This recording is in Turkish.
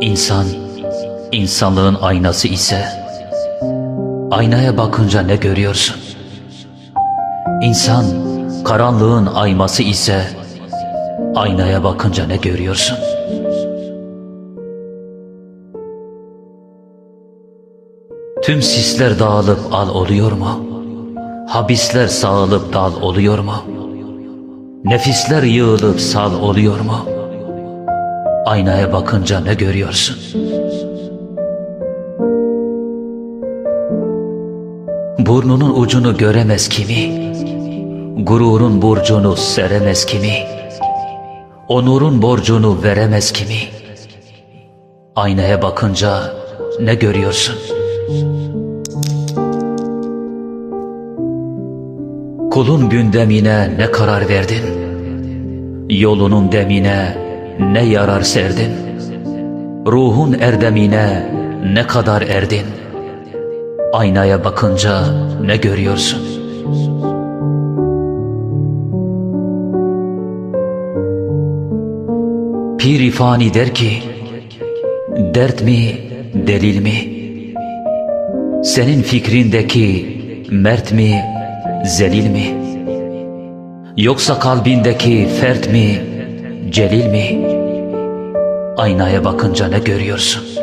İnsan, insanlığın aynası ise, aynaya bakınca ne görüyorsun? İnsan, karanlığın ayması ise, aynaya bakınca ne görüyorsun? Tüm sisler dağılıp al oluyor mu? Habisler sağılıp dal oluyor mu? Nefisler yığılıp sal oluyor mu? Aynaya bakınca ne görüyorsun? Burnunun ucunu göremez kimi, gururun burcunu seremez kimi, onurun borcunu veremez kimi. Aynaya bakınca ne görüyorsun? Kulun gündemine ne karar verdin? Yolunun demine ne yarar serdin? Ruhun erdemine ne kadar erdin? Aynaya bakınca ne görüyorsun? Pir fani der ki, dert mi, delil mi? Senin fikrindeki mert mi, zelil mi? Yoksa kalbindeki fert mi, celil mi? Aynaya bakınca ne görüyorsun?